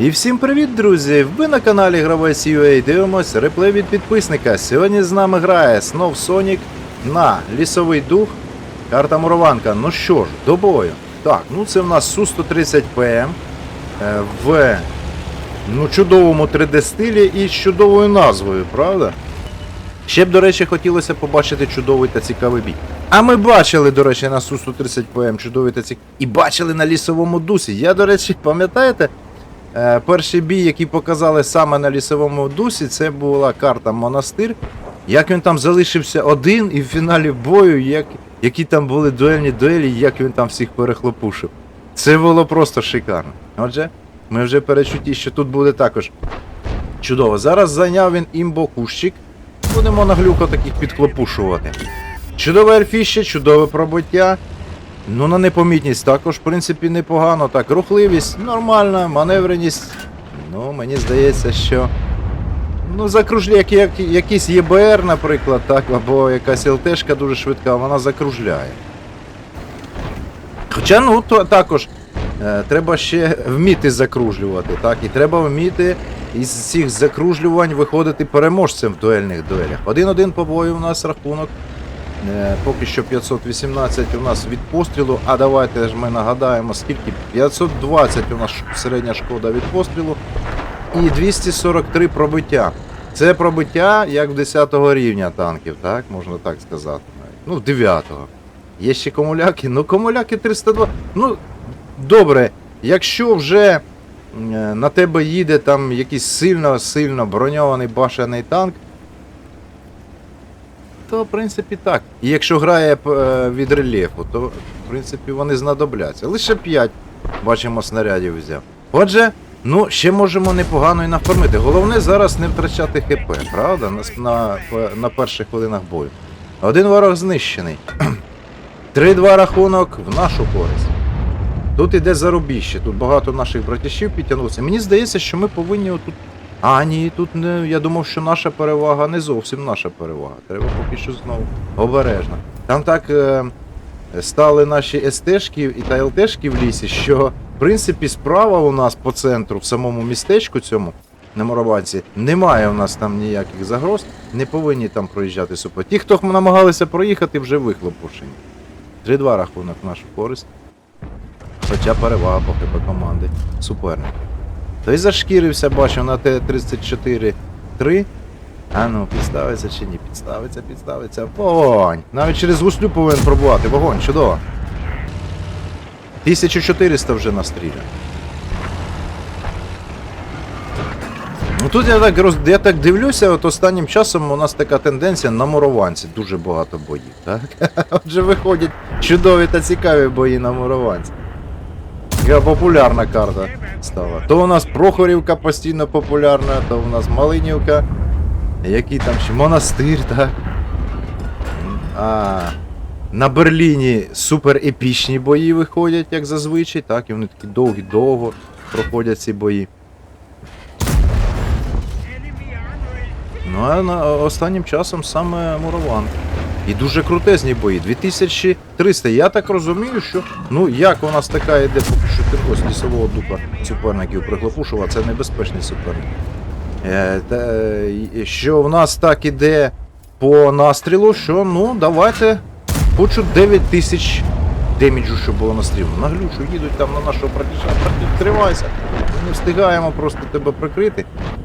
І всім привіт, друзі! Ви на каналі Гравець UA дивимось реплей від підписника. Сьогодні з нами грає Снов Сонік на лісовий дух. Карта Мурованка. Ну що ж, до бою. Так, ну це в нас Су-130 ПМ е, в ну, чудовому 3D стилі і з чудовою назвою, правда? Ще б, до речі, хотілося побачити чудовий та цікавий бій. А ми бачили, до речі, на Су-130 ПМ чудовий та цікавий. І бачили на лісовому дусі. Я, до речі, пам'ятаєте, перший бій, який показали саме на лісовому дусі, це була карта Монастир. Як він там залишився один і в фіналі бою, як, які там були дуельні дуелі, як він там всіх перехлопушив. Це було просто шикарно. Отже, ми вже перечуті, що тут буде також чудово. Зараз зайняв він імбо кущик. Будемо на глюко таких підхлопушувати. Чудове ельфіще, чудове пробиття. Ну, на непомітність також, в принципі, непогано. Так, рухливість нормальна, маневреність. Ну, мені здається, що. Ну, закружляє, як, як, якийсь ЄБР, наприклад, так, або якась ЛТшка дуже швидка, вона закружляє. Хоча, ну, то також е, треба ще вміти закружлювати, так, і треба вміти із цих закружлювань виходити переможцем в дуельних дуелях. Один-один по бою у нас рахунок. Е, Поки що 518 у нас від пострілу, а давайте ж ми нагадаємо, скільки 520 у нас середня шкода від пострілу і 243 пробиття. Це пробиття як в 10 рівня танків, так, можна так сказати. Ну, 9-го. Є ще комуляки, ну комуляки 302. Ну, добре, якщо вже е, на тебе їде там якийсь сильно-сильно броньований башений танк, то в принципі так. І якщо грає е, від рельєфу, то в принципі вони знадобляться. Лише 5, бачимо, снарядів взяв. Отже, ну ще можемо непогано і нафармити. Головне зараз не втрачати ХП, правда? На, на, на перших хвилинах бою. Один ворог знищений. 3-2 рахунок в нашу користь. Тут іде зарубіще, тут багато наших братішів підтягнулося. Мені здається, що ми повинні отут. А, ні, тут не. Я думав, що наша перевага не зовсім наша перевага. Треба поки що знову обережно. Там так е, стали наші СТшки і та ЛТшки в лісі, що в принципі справа у нас по центру, в самому містечку цьому, на Морованці, немає у нас там ніяких загроз, не повинні там проїжджати супер. Ті, хто намагалися проїхати, вже вихлопушені. 3-2 рахунок в нашу користь. Хоча перевага по ХП команди суперника. Той зашкірився, бачу, на Т-34-3. А ну, підставиться чи ні? Підставиться, підставиться. Вогонь! Навіть через гуслю повинен пробувати. Вогонь, чудово. 1400 вже настріляно. Ну тут я так роз... я так дивлюся, от останнім часом у нас така тенденція на мурованці. Дуже багато боїв, так? Отже, виходять чудові та цікаві бої на мурованці. Популярна карта стала. То у нас Прохорівка постійно популярна, то у нас Малинівка. Який там ще монастир, так? А, на Берліні супер епічні бої виходять, як зазвичай, так, і вони такі довгі-довго проходять ці бої. Ну а останнім часом саме Мураван. І дуже крутезні бої. 2300. Я так розумію, що ну як у нас така йде поки що ти- ось лісового духа суперників прихлопушува, це небезпечний суперник. Е, та, е, що в нас так іде по настрілу, що ну давайте хочу 9000 деміджу, щоб було настрілено. На глючу їдуть там на нашого братіша, тривайся. Ми не встигаємо просто тебе прикрити.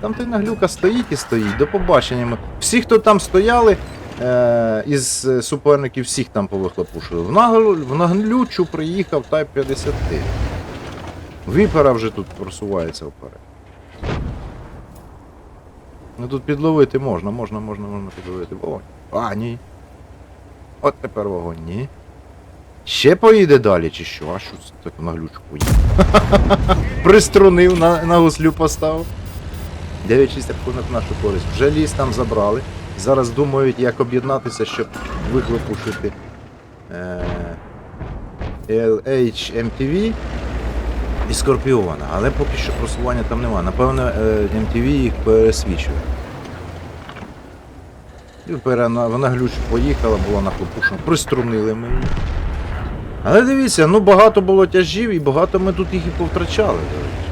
Там той наглюка стоїть і стоїть. До побачення. Всі, хто там стояли, е, із е, суперників, всіх там повихлопушили. В, в наглючу приїхав Type 50. Віпера вже тут просувається вперед. Ну тут підловити можна, можна, можна, можна підловити. Вогонь. А, ні. От тепер вогонь, ні. Ще поїде далі, чи що? А що це так на глючку поїде? Приструнив, на, на гуслю поставив. 9-6 рахунок нашу користь. Вже ліс там забрали. Зараз думають, як об'єднатися, щоб вихлопушити е, LHMTV і Скорпіона. Але поки що просування там немає. Напевно, е, MTV їх пересвічує. І вперед на- вона глюч поїхала, була нахлопушена. Приструнили ми її. Але дивіться, ну багато було тяжів і багато ми тут їх і повтрачали, до речі.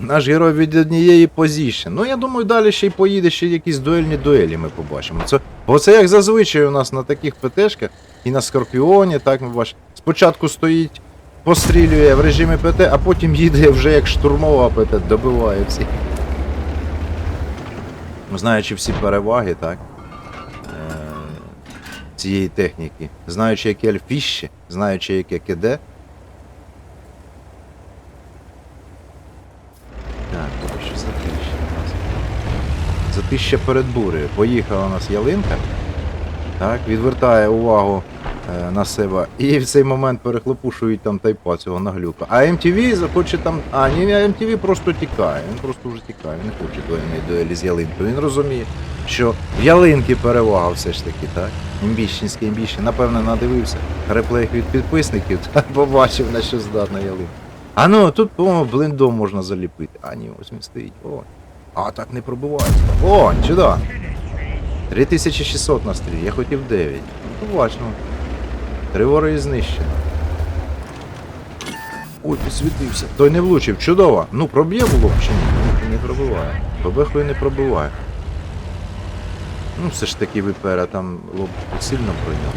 Наш герой від однієї позішн. Ну, я думаю, далі ще й поїде, ще якісь дуельні дуелі ми побачимо. Це, бо це як зазвичай у нас на таких ПТшках і на Скорпіоні, так ми бачимо. Спочатку стоїть, пострілює в режимі ПТ, а потім їде вже як штурмова ПТ, добиває всіх. Знаючи всі переваги, так? е, Цієї техніки, знаючи, яке альфіще, знаючи, яке КД, Так, поки що затища у нас. Затища перед бурею. Поїхала у нас ялинка. Так, відвертає увагу е, на себе. І в цей момент перехлопушують там тайпа цього наглюка. А MTV захоче там. А, ні, MTV просто тікає. Він просто вже тікає. Не хоче дуельної дуелі з ялинкою. Він розуміє, що в ялинки перевага все ж таки, так? Імбіщенський імбіщен. Напевне, надивився реплей від підписників та побачив, на що здатна ялинка. А ну, тут, по-моєму, блиндом можна заліпити. А ні, ось він стоїть. О. А так не пробивається. О, чудо. 3600 на стрій, я хотів 9. Ну, бачно. Три вори знищено. Ой, підсвітився. Той не влучив, чудово. Ну, проб'є було б чи ні? Ні, Не пробиває. Побехою не пробиває. Ну, все ж таки випера там лоб сильно пройняв.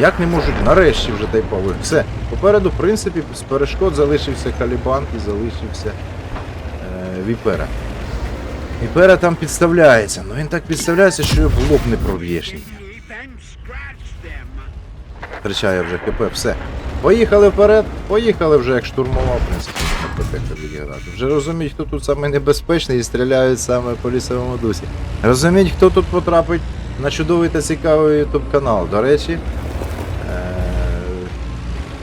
Як не можуть, нарешті вже тайпових. Все. Попереду, в принципі, з перешкод залишився Калібан і залишився е, Віпера. Віпера там підставляється. Ну він так підставляється, що його в лоб не проб'єш. Втрачає вже КП, все. Поїхали вперед, поїхали вже як штурмова, в принципі. Вже розуміють, хто тут саме небезпечний і стріляють саме по лісовому дусі. Розуміють, хто тут потрапить на чудовий та цікавий ютуб канал. До речі, е-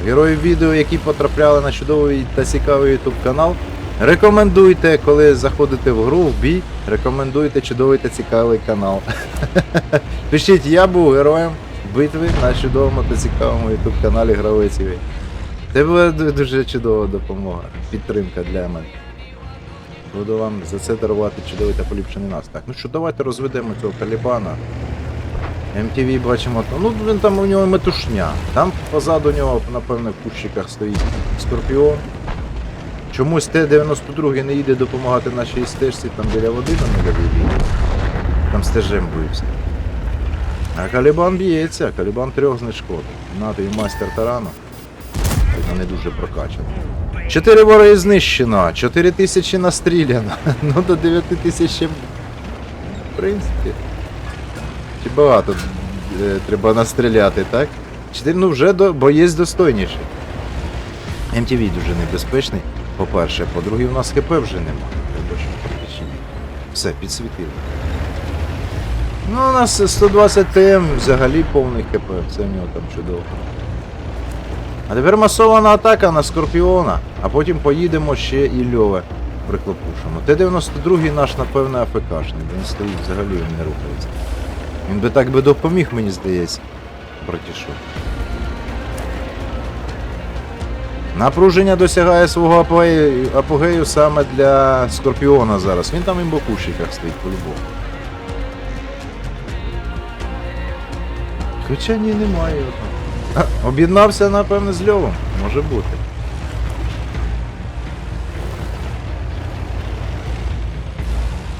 героїв відео, які потрапляли на чудовий та цікавий ютуб канал. Рекомендуйте, коли заходите в гру, в бій, рекомендуйте чудовий та цікавий канал. Пишіть, я був героєм битви на чудовому та цікавому ютуб каналі Гравець UA. Це була дуже чудова допомога, підтримка для мене. Буду вам за це дарувати чудовий та поліпшений нас. Так, ну що, давайте розведемо цього Калібана. MTV бачимо, ну він там у нього метушня. Там позаду нього, напевно, в кущиках стоїть Скорпіон. Чомусь Т-92 не їде допомагати нашій стежці, там біля води на нульовій. Там стежем бився. А Калібан б'ється, Калібан трьох знешкодив. Нато і майстер тарану. Вона не дуже прокачана. Чотири вори знищено, 4 тисячі настріляно. Ну до 9 тисяч. В принципі. Чи багато е, треба настріляти, так? Чотири, ну вже до, боєць достойніший. MTV дуже небезпечний, по-перше. По-друге, у нас ХП вже нема. Треба, щоб причині. Все, підсвітили. Ну, у нас 120 ТМ взагалі повний ХП, це в нього там чудово. А тепер масована атака на Скорпіона, а потім поїдемо ще і Льове приклопушимо. Т-92 наш, напевно, АФКшний, він стоїть взагалі він не рухається. Він би так би допоміг, мені здається, братішу. Напруження досягає свого апогею, саме для Скорпіона зараз. Він там і в бокушиках стоїть по-любому. Хоча ні, немає його Об'єднався, напевне, з Льовом. Може бути.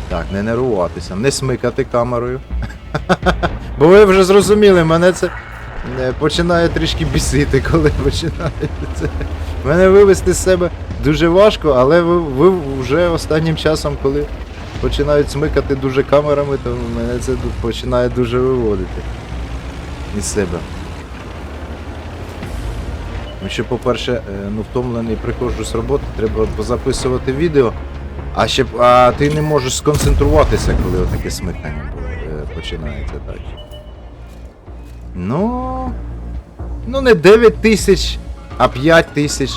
Так, не нервуватися, не смикати камерою. Бо ви вже зрозуміли, мене це е, починає трішки бісити, коли починаєте це. Мене вивести з себе дуже важко, але ви, ви вже останнім часом, коли починають смикати дуже камерами, то мене це починає дуже виводити із себе. Що, по-перше, е, ну втомлений приходжу з роботи, треба позаписувати відео, а ще а ти не можеш сконцентруватися, коли отаке смикання е, починається так. Ну. Ну не 9 тисяч, а 5 тисяч.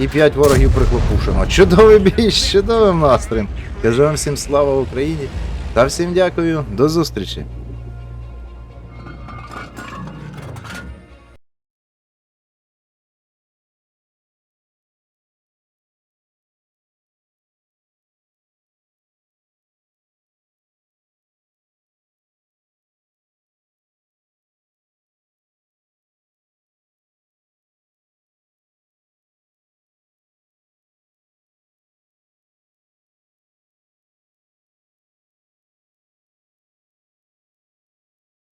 І 5 ворогів прихлопушено. Чудовий бій, чудовий настроєм. Кажу вам всім слава Україні. Та всім дякую, до зустрічі.